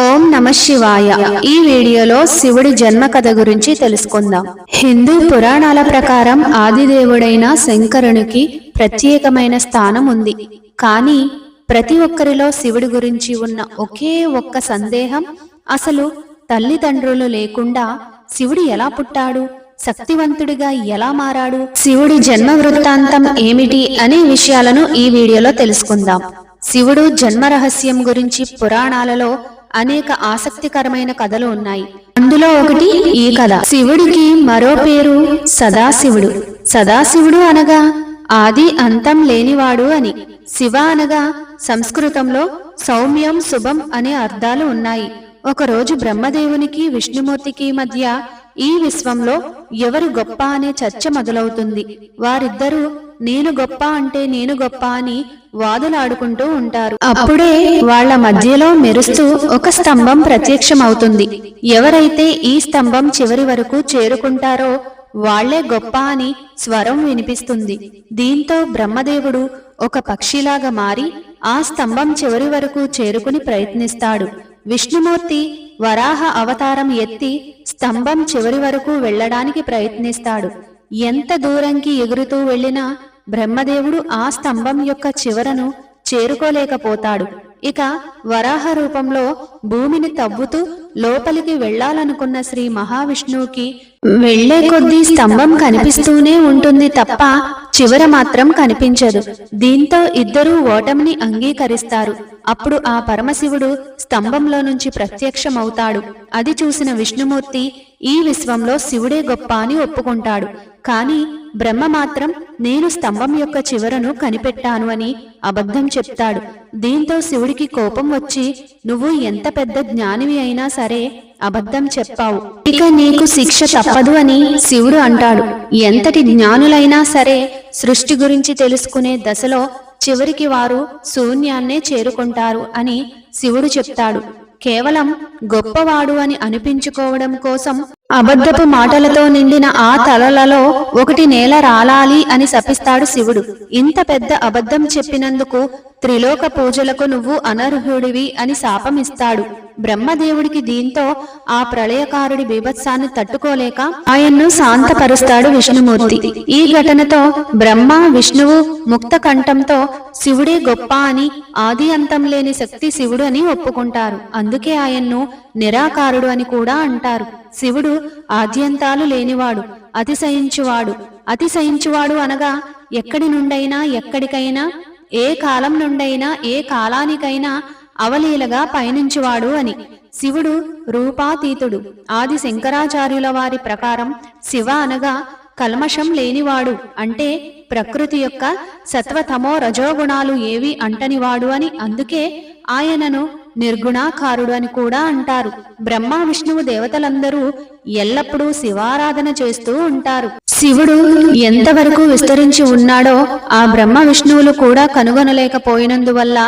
ఓం నమ శివాయ. ఈ వీడియోలో శివుడి జన్మ కథ గురించి తెలుసుకుందాం. హిందూ పురాణాల ప్రకారం ఆదిదేవుడైన శంకరునికి ప్రత్యేకమైన స్థానం ఉంది. కానీ ప్రతి ఒక్కరిలో శివుడి గురించి ఉన్న ఒకే ఒక్క సందేహం అసలు తల్లిదండ్రులు లేకుండా శివుడు ఎలా పుట్టాడు? శక్తివంతుడిగా ఎలా మారాడు? శివుడి జన్మ వృత్తాంతం ఏమిటి అనే విషయాలను ఈ వీడియోలో తెలుసుకుందాం. శివుడు జన్మ రహస్యం గురించి పురాణాలలో అనేక ఆసక్తికరమైన కథలు ఉన్నాయి. అందులో ఒకటి ఈ కథ. శివుడికి మరో పేరు సదాశివుడు. సదాశివుడు అనగా ఆది అంతం లేనివాడు అని. శివ అనగా సంస్కృతంలో సౌమ్యం శుభం అనే అర్థాలు ఉన్నాయి. ఒకరోజు బ్రహ్మదేవునికి విష్ణుమూర్తికి మధ్య ఈ విశ్వంలో ఎవరు గొప్ప అనే చర్చ మొదలవుతుంది. వారిద్దరూ నేను గొప్ప అంటే నేను గొప్ప అని వాదులాడుకుంటూ ఉంటారు. అప్పుడే వాళ్ళ మధ్యలో మెరుస్తూ ఒక స్తంభం ప్రత్యక్షమవుతుంది. ఎవరైతే ఈ స్తంభం చివరి వరకు చేరుకుంటారో వాళ్ళే గొప్ప అని స్వరం వినిపిస్తుంది. దీంతో బ్రహ్మదేవుడు ఒక పక్షిలాగా మారి ఆ స్తంభం చివరి వరకు చేరుకుని ప్రయత్నిస్తాడు. విష్ణుమూర్తి వరాహ అవతారం ఎత్తి స్తంభం చివరి వరకు వెళ్ళడానికి ప్రయత్నిస్తాడు. ఎంత దూరంకి ఎగురుతూ వెళ్ళినా బ్రహ్మదేవుడు ఆ స్తంభం యొక్క చివరను చేరుకోలేకపోతాడు. ఇక వరాహ రూపంలో భూమిని తవ్వుతూ లోపలికి వెళ్ళాలనుకున్న శ్రీ మహావిష్ణువుకి వెళ్ళే కొద్దీ స్తంభం కనిపిస్తూనే ఉంటుంది తప్ప చివర మాత్రం కనిపించదు. దీంతో ఇద్దరూ ఓటమిని అంగీకరిస్తారు. అప్పుడు ఆ పరమశివుడు స్తంభంలో నుంచి ప్రత్యక్షమవుతాడు. అది చూసిన విష్ణుమూర్తి ఈ విశ్వంలో శివుడే గొప్ప అని ఒప్పుకుంటాడు. కాని బ్రహ్మ మాత్రం నేను స్తంభం యొక్క చివరను కనిపెట్టాను అని అబద్ధం చెప్తాడు. దీంతో శివుడికి కోపం వచ్చి నువ్వు ఎంత పెద్ద జ్ఞానివి అయినా సరే అబద్ధం చెప్పావు. ఇక నీకు శిక్ష తప్పదు అని శివుడు అంటాడు. ఎంతటి జ్ఞానులైనా సరే సృష్టి గురించి తెలుసుకునే దశలో చివరికి వారు శూన్యాన్నే చేరుకుంటారు అని శివుడు చెప్తాడు. కేవలం గొప్పవాడు అని అనిపించుకోవడం కోసం అబద్ధపు మాటలతో నిండిన ఆ తలలలో ఒకటి నేల రాలాలి అని శపిస్తాడు శివుడు. ఇంత పెద్ద అబద్ధం చెప్పినందుకు త్రిలోక పూజలకు నువ్వు అనర్హుడివి అని శాపమిస్తాడు బ్రహ్మదేవుడికి దీంతో ఆ ప్రళయకారుడి బీభత్సాన్ని తట్టుకోలేక ఆయన్ను శాంతపరుస్తాడు విష్ణుమూర్తి. ఈ ఘటనతో బ్రహ్మ విష్ణువు ముక్త కంఠంతో శివుడే గొప్ప అని ఆది అంతం లేని శక్తి శివుడు అని ఒప్పుకుంటారు. అందుకే ఆయన్ను నిరాకారుడు అని కూడా అంటారు. శివుడు ఆద్యంతాలు లేనివాడు అతిశయించువాడు. అతిశయించువాడు అనగా ఎక్కడి నుండైనా ఎక్కడికైనా ఏ కాలం నుండైనా ఏ కాలానికైనా అవలీలగా పయనించువాడు అని. శివుడు రూపాతీతుడు. ఆది శంకరాచార్యుల వారి ప్రకారం శివ అనగా కల్మషం లేనివాడు అంటే ప్రకృతి యొక్క సత్వతమో రజోగుణాలు ఏవి అంటనివాడు అని అందుకే ఆయనను నిర్గుణాకారుడు అని కూడా అంటారు. బ్రహ్మ విష్ణువు దేవతలందరూ ఎల్లప్పుడూ శివారాధన చేస్తూ ఉంటారు. శివుడు ఎంతవరకు విస్తరించి ఉన్నాడో ఆ బ్రహ్మ విష్ణువులు కూడా కనుగొనలేకపోయినందువల్ల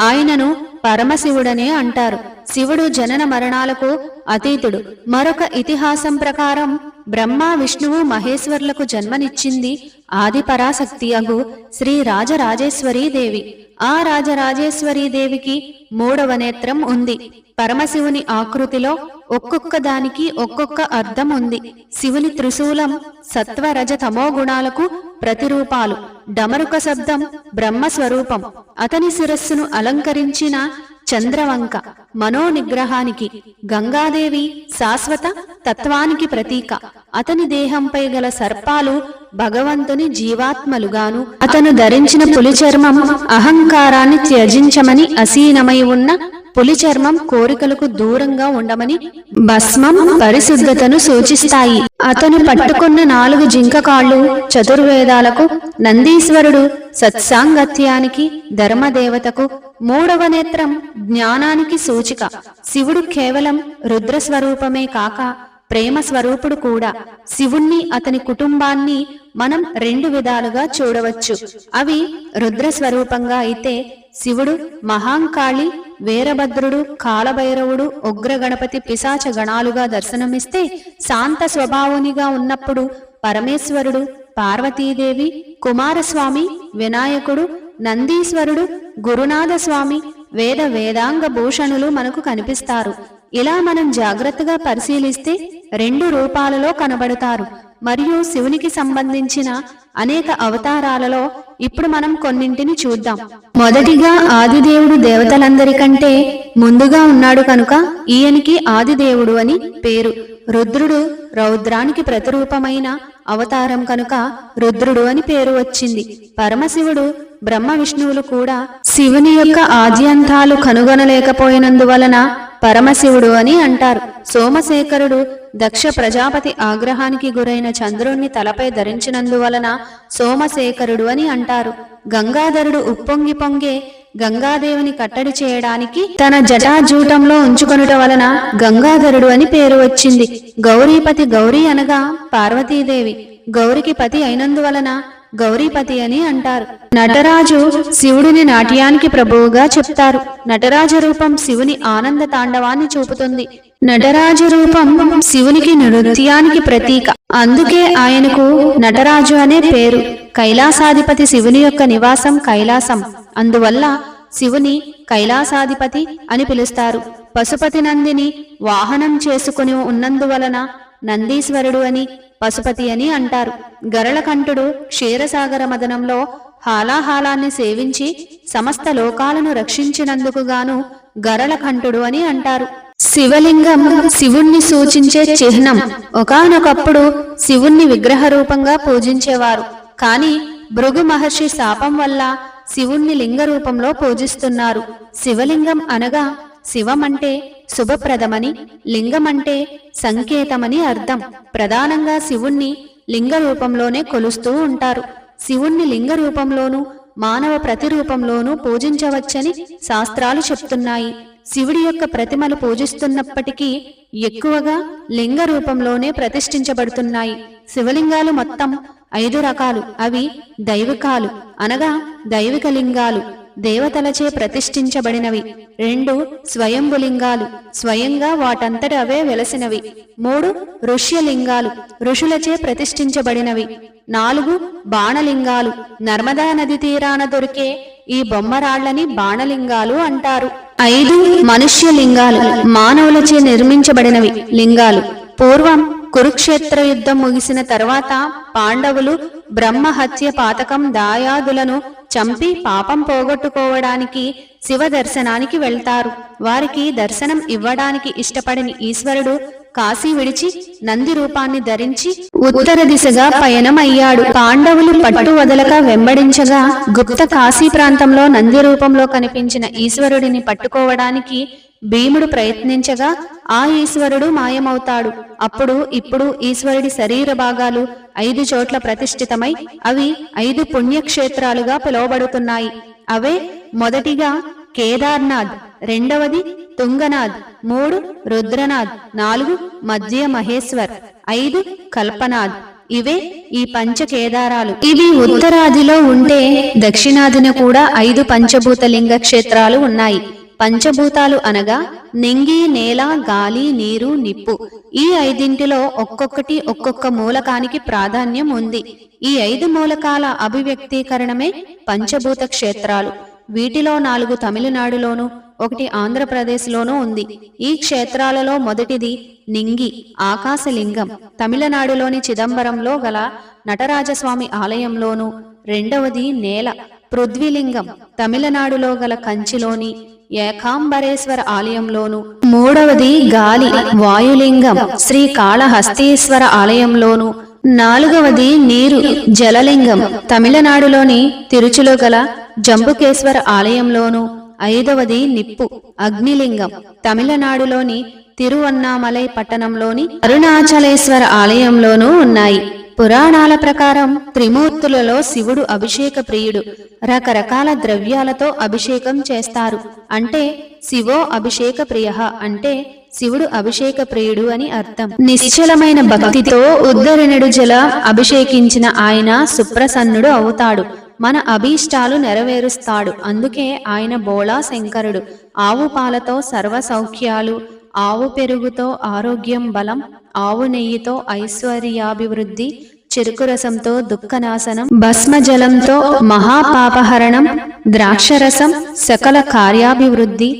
ఆయనను పరమశివుడనే అంటారు. శివుడు జనన మరణాలకు అతీతుడు. మరొక ఇతిహాసం ప్రకారం బ్రహ్మ విష్ణువు మహేశ్వర్లకు జన్మనిచ్చింది ఆది పరాశక్తి అగు శ్రీ రాజరాజేశ్వరీ దేవి. ఆ రాజరాజేశ్వరీ దేవికి మూడవ నేత్రం ఉంది. పరమశివుని ఆకృతిలో ఒక్కొక్క దానికి ఒక్కొక్క అర్థం ఉంది. శివుని త్రిశూలం సత్వరజ తమో గుణాలకు ప్రతిరూపాలు. డమరుక శబ్దం బ్రహ్మ స్వరూపం అతని శిరస్సును అలంకరించిన చంద్రవంక మనోనిగ్రహానికి గంగాదేవి శాశ్వత తత్వానికి ప్రతీక. అతని దేహంపై గల సర్పాలు భగవంతుని జీవాత్మలుగాను అతను ధరించిన పులిచర్మం అహంకారాన్ని త్యజించమని అసీనమై ఉన్న పులిచర్మం కోరికలకు దూరంగా ఉండమని భస్మం పరిశుద్ధతను సూచిస్తాయి. అతను పట్టుకున్న నాలుగు జింక కాళ్ళు చతుర్వేదాలకు నందీశ్వరుడు సత్సాంగత్యానికి ధర్మదేవతకు మూడవ నేత్రం జ్ఞానానికి సూచిక. శివుడు కేవలం రుద్ర స్వరూపమే కాక ప్రేమ స్వరూపుడు కూడా. శివుణ్ణి అతని కుటుంబాన్ని మనం రెండు విధాలుగా చూడవచ్చు. అవి రుద్ర స్వరూపంగా అయితే శివుడు మహాంకాళి వీరభద్రుడు కాలభైరవుడు ఉగ్రగణపతి పిశాచ గణాలుగా దర్శనమిస్తే శాంత స్వభావునిగా ఉన్నప్పుడు పరమేశ్వరుడు పార్వతీదేవి కుమారస్వామి వినాయకుడు నందీశ్వరుడు గురునాథ స్వామి వేద వేదాంగ భూషణులు మనకు కనిపిస్తారు. ఇలా మనం జాగ్రత్తగా పరిశీలిస్తే రెండు రూపాలలో కనబడతారు. మరియు శివునికి సంబంధించిన అనేక అవతారాలలో ఇప్పుడు మనం కొన్నింటిని చూద్దాం. మొదటిగా ఆదిదేవుడు దేవతలందరికంటే ముందుగా ఉన్నాడు కనుక ఈయనికి ఆదిదేవుడు అని పేరు. రుద్రుడు రౌద్రానికి ప్రతిరూపమైన అవతారం కనుక రుద్రుడు అని పేరు వచ్చింది. పరమశివుడు బ్రహ్మ విష్ణువులు కూడా శివుని యొక్క ఆద్యంతాలు కనుగొనలేకపోయినందువలన పరమశివుడు అని అంటారు. సోమశేఖరుడు దక్ష ప్రజాపతి ఆగ్రహానికి గురైన చంద్రుణ్ణి తలపై ధరించినందువలన సోమశేఖరుడు అని అంటారు. గంగాధరుడు ఉప్పొంగి పొంగే గంగాదేవిని కట్టడి చేయడానికి తన జటాజూటంలో ఉంచుకొనుట వలన గంగాధరుడు అని పేరు వచ్చింది. గౌరీపతి గౌరీ అనగా పార్వతీదేవి. గౌరికి పతి అయినందువలన గౌరీపతి అని అంటారు. నటరాజు శివుడిని నాట్యానికి ప్రభువుగా చెప్తారు. నటరాజ రూపం శివుని ఆనంద తాండవాన్ని చూపుతుంది. నటరాజ రూపం శివునికి నృత్యానికి ప్రతీక. అందుకే ఆయనకు నటరాజు అనే పేరు. కైలాసాధిపతి శివుని యొక్క నివాసం కైలాసం. అందువల్ల శివుని కైలాసాధిపతి అని పిలుస్తారు. పశుపతి నందిని వాహనం చేసుకుని ఉన్నందువలన నందీశ్వరుడు అని పశుపతి అని అంటారు. గరళకంఠుడు క్షీరసాగర మదనంలో హాలాహాలాన్ని సేవించి సమస్త లోకాలను రక్షించినందుకు గాను గరళకంఠుడు అని అంటారు. శివలింగం శివుణ్ణి సూచించే చిహ్నం. ఒకానొకప్పుడు శివుణ్ణి విగ్రహ రూపంగా పూజించేవారు. కాని భృగు మహర్షి శాపం వల్ల శివుణ్ణి లింగ రూపంలో పూజిస్తున్నారు. శివలింగం అనగా శివమంటే శుభప్రదమని లింగమంటే సంకేతమని అర్థం. ప్రధానంగా శివుణ్ణి లింగ రూపంలోనే కొలుస్తూ ఉంటారు. శివుణ్ణి లింగ రూపంలోనూ మానవ ప్రతిరూపంలోనూ పూజించవచ్చని శాస్త్రాలు చెప్తున్నాయి. శివుడి యొక్క ప్రతిమలు పూజిస్తున్నప్పటికీ ఎక్కువగా లింగ రూపంలోనే ప్రతిష్ఠించబడుతున్నాయి. శివలింగాలు మొత్తం ఐదు రకాలు. అవి దైవికాలు అనగా దైవిక లింగాలు. దేవతలచే ప్రతిష్ఠించబడినవి. రెండు స్వయంభులింగాలు. స్వయంగా వాటంతట అవే వెలసినవి. మూడు ఋష్యలింగాలు. ఋషులచే ప్రతిష్ఠించబడినవి. నాలుగు బాణలింగాలు. నర్మదా నది తీరాన దొరికే ఈ బొమ్మరాళ్ళని బాణలింగాలు అంటారు. ఐదు మనుష్య లింగాలు మానవులచే నిర్మించబడినవి లింగాలు. పూర్వం కురుక్షేత్ర యుద్ధం ముగిసిన తర్వాత పాండవులు బ్రహ్మ హత్య పాతకం దాయాదులను చంపి పాపం పోగొట్టుకోవడానికి శివ దర్శనానికి వెళ్తారు. వారికి దర్శనం ఇవ్వడానికి ఇష్టపడని ఈశ్వరుడు కాశీ విడిచి నంది రూపాన్ని ధరించి ఉత్తర దిశగా పయనమయ్యాడు. పాండవులు పట్టు వదలక వెంబడించగా గుప్త కాశీ ప్రాంతంలో నంది రూపంలో కనిపించిన ఈశ్వరుడిని పట్టుకోవడానికి భీముడు ప్రయత్నించగా ఆ ఈశ్వరుడు మాయమవుతాడు. అప్పుడు ఇప్పుడు ఈశ్వరుడి శరీర భాగాలు ఐదు చోట్ల ప్రతిష్ఠితమై అవి ఐదు పుణ్యక్షేత్రాలుగా పిలువబడుతున్నాయి. అవే మొదటిగా కేదార్నాథ్ రెండవది తుంగనాథ్ మూడు రుద్రనాథ్ నాలుగు మధ్య మహేశ్వర్ ఐదు కల్పనాథ్. ఇవే ఈ పంచ కేదారాలు. ఇవి ఉత్తరాదిలో ఉంటే దక్షిణాదిన కూడా ఐదు పంచభూత లింగ క్షేత్రాలు ఉన్నాయి. పంచభూతాలు అనగా నింగి నేల గాలి నీరు నిప్పు. ఈ ఐదింటిలో ఒక్కొక్కటి ఒక్కొక్క మూలకానికి ప్రాధాన్యం ఉంది. ఈ ఐదు మూలకాల అభివ్యక్తీకరణమే పంచభూత క్షేత్రాలు. వీటిలో నాలుగు తమిళనాడులోను ఒకటి ఆంధ్రప్రదేశ్లోనూ ఉంది. ఈ క్షేత్రాలలో మొదటిది నింగి ఆకాశలింగం. తమిళనాడులోని చిదంబరంలో గల నటరాజస్వామి ఆలయంలోను రెండవది నేల పృథ్వీలింగం. తమిళనాడులో గల కంచిలోని ఏకాంబరేశ్వర ఆలయంలోను. మూడవది గాలి వాయులింగం శ్రీ కాళహస్తీశ్వర ఆలయంలోను. నాలుగవది నీరు జలలింగం తమిళనాడులోని తిరుచులో గల జంబుకేశ్వర ఆలయంలోను. ఐదవది నిప్పు అగ్నిలింగం తమిళనాడులోని తిరువన్నామలై పట్టణంలోని అరుణాచలేశ్వర ఆలయంలోనూ ఉన్నాయి. పురాణాల ప్రకారం త్రిమూర్తులలో శివుడు అభిషేక ప్రియుడు. రకరకాల ద్రవ్యాలతో అభిషేకం చేస్తారు. అంటే శివో అభిషేక ప్రియ అంటే శివుడు అభిషేక ప్రియుడు అని అర్థం. నిశ్చలమైన భక్తితో ఉద్ధరణుడు జల అభిషేకించిన ఆయన సుప్రసన్నుడు అవుతాడు. మన అభీష్టాలు నెరవేరుస్తాడు. అందుకే ఆయన బోళా శంకరుడు. ఆవు పాలతో సర్వ సౌఖ్యాలు ఆవు పెరుగుతో ఆరోగ్యం బలం ఆవు నెయ్యితో ఐశ్వర్యాభివృద్ధి చెరుకు రసంతో దుఃఖనాశనం భస్మజలంతో మహాపాపహరణం ద్రాక్షరసం సకల కార్యాభివృద్ధి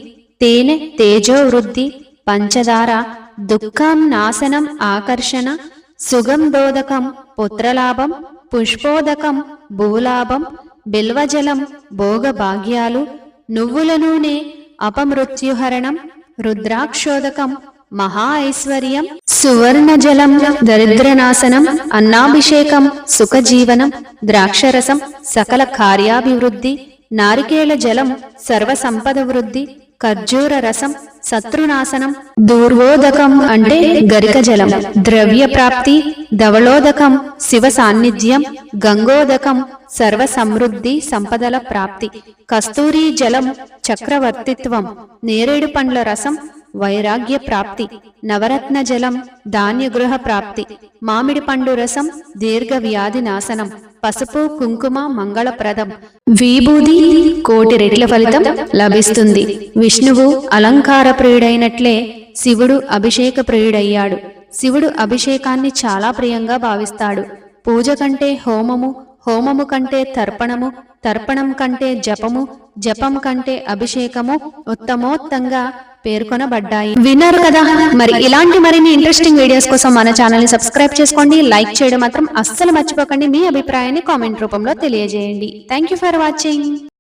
తేనె తేజోవృద్ధి పంచదార దుఃఖం నాశనం ఆకర్షణ సుగంధోదకం పుత్రలాభం పుష్పోదకం భూలాభం బిల్వజలం భోగభాగ్యాలు నువ్వుల నూనె అపమృత్యుహరణం రుద్రాక్షోదకం మహా ఐశ్వర్యం సువర్ణ జలం దరిద్రనాశనం అన్నాభిషేకం సుఖజీవనం ద్రాక్షరసం సకల కార్యాభివృద్ధి నారికేళ జలం సర్వసంపద వృద్ధి ఖర్జూర రసం శత్రునాశనం దూర్వోదకం అంటే గరిక జలం ద్రవ్య ప్రాప్తి ధవళోదకం శివ సాన్నిధ్యం గంగోదకం సర్వ సమృద్ధి సంపదల ప్రాప్తి కస్తూరి జలం చక్రవర్తిత్వం నేరేడు పండ్ల రసం వైరాగ్య ప్రాప్తి నవరత్న జలం ధాన్య గృహ ప్రాప్తి మామిడి పండు రసం దీర్ఘ వ్యాధి నాశనం పసుపు కుంకుమ మంగళప్రదం. విభూది కోటి రెట్ల ఫలితం లభిస్తుంది. విష్ణువు అలంకార ప్రియుడైనట్లే శివుడు అభిషేక ప్రియుడయ్యాడు. శివుడు అభిషేకాన్ని చాలా ప్రియంగా భావిస్తాడు. పూజ కంటే హోమము హోమము కంటే తర్పణము తర్పణం కంటే జపము జపం కంటే అభిషేకము ఉత్తమోత్తంగా పేర్కొనబడ్డాయి. విన్నారు కదా? మరి ఇలాంటి మరిన్ని ఇంట్రెస్టింగ్ వీడియోస్ కోసం మన ఛానల్ని సబ్స్క్రైబ్ చేసుకోండి లైక్ చేయడం మాత్రం అస్సలు మర్చిపోకండి. మీ అభిప్రాయాన్ని కామెంట్ రూపంలో తెలియజేయండి. Thank you for watching